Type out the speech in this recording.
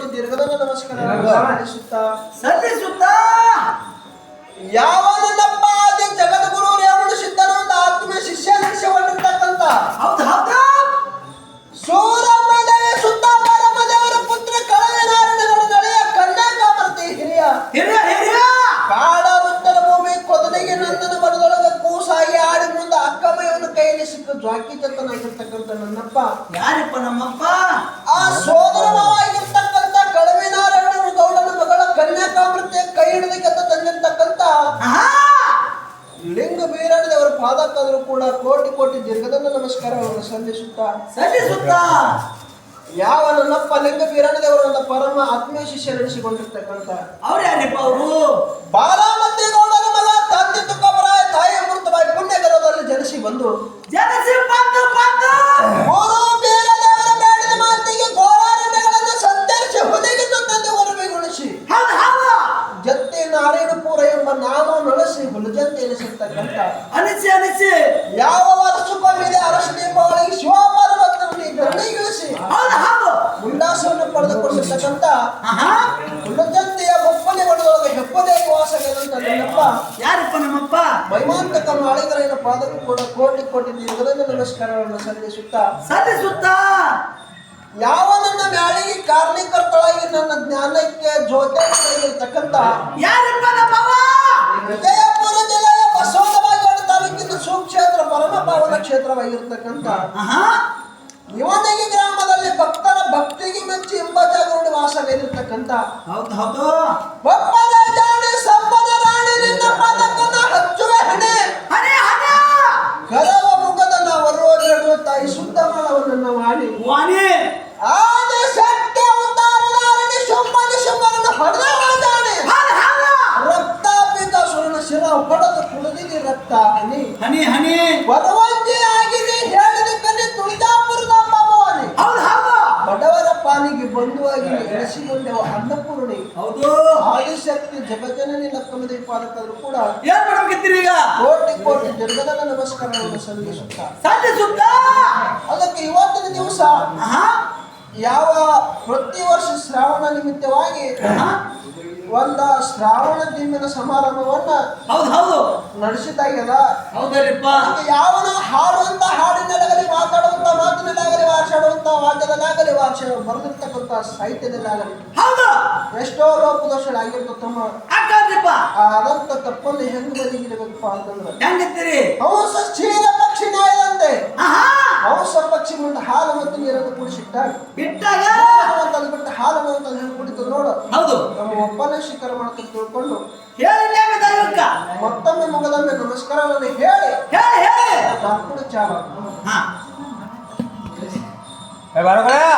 ಕೋಟಿ ದೀರ್ಘದ ನಮಸ್ಕಾರ ಸಲ್ಲಿಸುತ್ತಾ? ಸಲ್ಲಿಸುತ್ತಾ? ಯಾವ ನನ್ನಪ್ಪ ಆದಿ ಜಗದ್ಗುರು ರೇವಣ ಸಿದ್ಧನ ಒಂದು ಆತ್ಮೀಯ ಶಿಷ್ಯ ನಡೆಸಿಕೊಂಡಿರ್ತಕ್ಕಂಥ ಹೌದು ಹೌದು? ಸೂರಮ್ಮದೇವಿ ಸುತ್ತ ಪರಮದೇವರ ಪುತ್ರ ಕಳವೆನಾರಾಯಣಗಳ ನಡೆಯ ಕನ್ಯಾಕಾಮರ್ತಿ ಹಿರಿಯ. ಹಿರಿಯ ಹಿರಿಯ! ಕಾಡ ಉತ್ತರ ಭೂಮಿ ಕೊದಲಿಗೆ ನಂದನ ಬರದೊಳಗೆ ಕೂಸಾಗಿ ಆಡಿ ಮುಂದೆ ಅಕ್ಕಮಯ್ಯನ ಕೈಯಲ್ಲಿ ಸಿಕ್ಕ ಜ್ವಾಕಿ ಚಕ್ಕನಾಗಿರ್ತಕ್ಕಂಥ ನನ್ನಪ್ಪ. ಯಾರಿಪ್ಪ ನಮ್ಮಪ್ಪ? ಆ ಸೋದರ ಪಾದಕ್ಕಾದರೂ ಕೂಡ ಕೋಟಿ ಕೋಟಿ ದೀರ್ಘದಂಡ ನಮಸ್ಕಾರವನ್ನು ಸಲ್ಲಿಸುತ್ತಾ. ಸಲ್ಲಿಸುತ್ತ. ಯಾವ ನನ್ನಪ್ಪ ಲಿಂಗ ಬೀರಾಣ ದೇವರ ಪರಮ ಆತ್ಮೀಯ ಶಿಷ್ಯ ನಡೆಸಿಕೊಂಡಿರ್ತಕ್ಕಂಥ ಅವ್ರು ಯಾರಿಪ್ಪ ಅವರು? ಬಾರಾಮತಿ ಗೌಡರ ಮಗ ತಂದೆ ತುಕ್ಕಬರಾಯ ತಾಯಿ ಅಮೃತಬಾಯಿ ಪುಣ್ಯಗರದಲ್ಲಿ ಜನಿಸಿ ಬಂದು ಜನಸಿ ಬಂದು ಹುಲಜಂತೆ ಎನಿಸಿರ್ತಕ್ಕಂಥ ಅನಿಸಿ ಅನಿಸಿ ಯಾವ ವರ್ಷಕ್ಕೊಮ್ಮಿದೆ ಅರಸ ದೀಪಾವಳಿಗೆ ಶಿವಪಾರ್ವತನಲ್ಲಿ ಗರಣಿಗಿಳಿಸಿ ಹೌದು ಹೌದು ಉಲ್ಲಾಸವನ್ನು ಪಡೆದುಕೊಂಡಿರ್ತಕ್ಕಂಥ ಆಹಾ. ಹುಲಜಂತೆಯ ಒಪ್ಪನೆ ಬಡದೊಳಗೆ ಹೆಪ್ಪದೇ ವಾಸಗದಂತ ನನ್ನಪ್ಪ ಯಾರಿಪ್ಪ ನಮ್ಮಪ್ಪ? ಮೈಮಾಂತಕ ಮಾಳಿಗರೈನ ಪಾದಕ್ಕೂ ಕೂಡ ಕೋಟಿ ಕೋಟಿ ದೀರ್ಘದಂಡ ನಮಸ್ಕಾರಗಳನ್ನು ಸಲ್ಲಿಸುತ್ತಾ ಸಲ್ಲಿಸುತ್ತಾ? ಯಾವ ನನ್ನ ಮ್ಯಾಳಿಗೆ ಕಾರಣೀಕರ್ತಳಾಗಿ ನನ್ನ ಜ್ಞಾನಕ್ಕೆ ಜ್ಯೋತಿ ಯಾರಿಪ್ಪ ನಮ್ಮವ್ವ? ಪಾವನ ಯುವನಗಿ ಗ್ರಾಮದಲ್ಲಿ ಭಕ್ತರ ಭಕ್ತಿಗೆ ಮೆಚ್ಚಿ ಎಂಬ ಜಾಗರಣೆ ವಾಸವಿರತಕ್ಕಂಥ ಹೌದು ಹೌದು. ಬಪ್ಪದ ಜಾಣಿ ಸಂಪದ ರಾಣಿ ನಿನ್ನ ಪಾದಕ್ಕನ್ನ ಹಚ್ಚುವೆ ಹಣೆ. ಹಣೆ ಹಣೆ ಕರವ ಮುಖದನ್ನ ತಾಯಿ ವಾಣಿ. ಆದ ಸತ್ಯ ಹೊಡೆದ ಶಿರ ಹೊಡೆದು ರಕ್ತ ಹನಿ ಹನಿ. ಹನಿ ಪಾಲಿಗೆ ಬಂಧುವಾಗಿ ಎಣಿಸಿಕೊಂಡೆವ ಅನ್ನಪೂರ್ಣಿ. ಹೌದು. ಆದಿಶಕ್ತಿ ಜಗಜನನಿ ಲಕ್ಕಮದಿ ಪಾಲಕರು ಕೂಡ ಏನ್ ಮಾಡಬೇಕಿದ್ದೀರಿ ಈಗ? ಕೋಟಿ ಕೋಟಿ ಜಗದನ ನಮಸ್ಕಾರವನ್ನು ಸಲ್ಲಿಸುತ್ತಾ. ಸಲ್ಲಿಸುತ್ತ? ಅದಕ್ಕೆ ಇವತ್ತಿನ ದಿವಸ ಯಾವ ಪ್ರತಿ ವರ್ಷ ಶ್ರಾವಣ ನಿಮಿತ್ತವಾಗಿ ಒಂದ ಶ್ರಾವಣ ದಿಮ್ಮಿನ ಸಮಾರಂಭವನ್ನ ಹೌದು ಹೌದು. ನಡೆಸಿದಾಗ್ಯದ ಯಾವನ ಹಾಡುವಂತ ಹಾಡಿನ ಮಾತಾಡುವಂತ ಮಾತಿನಲ್ಲಾಗಲಿ ವಾರ್ಷಾಡುವಂತ ವಾಕ್ಯದಲ್ಲಾಗಲಿ ಅಕ್ಷರ ಬರೆದಿರ್ತಕ್ಕಂಥ ಸಾಹಿತ್ಯದಲ್ಲಾಗಲಿ ಹೌದು. ಎಷ್ಟೋ ಲೋಪದೋಷಗಳಾಗಿರ್ತ ತಮ್ಮ ಅಕ್ಕಪ್ಪ ಅದಂತ ಆದಂತ ತಪ್ಪನ್ನು ಹೆಂಗ್ ಬದಿಗಿಡಬೇಕಪ್ಪ ಅಂತಂದ್ರೆ ಹೆಂಗಿತ್ತೀರಿ ಹಂಸ ಕ್ಷೀರ ಪಕ್ಷಿ ನ್ಯಾಯದಂತೆ ಹೌಸ ಪಕ್ಷಿ ಮುಂದೆ ಹಾಲು ಮತ್ತು ನೀರನ್ನು ಕುಡಿಸಿಟ್ಟಾಗ. ಬಿಟ್ಟಾಗ? ಅಂತಂದು ಬಿಟ್ಟು ಹಾಲು ಅಂತ ಹೆಂಗ್ ಕುಡಿತು ನೋಡು. ಹೌದು. ನಮ್ಮ ಒಪ್ಪನೇ ಶಿಖರ ಮಾಡ್ಕೊಂಡು ತಿಳ್ಕೊಂಡು ಹೇಳಿ ಮತ್ತೊಮ್ಮೆ ಮುಗದೊಮ್ಮೆ ನಮಸ್ಕಾರವನ್ನು ಹೇಳಿ. ಹೇಳಿ ಹೇಳಿ. ಚಾರ ಹಾ. 야 말하거라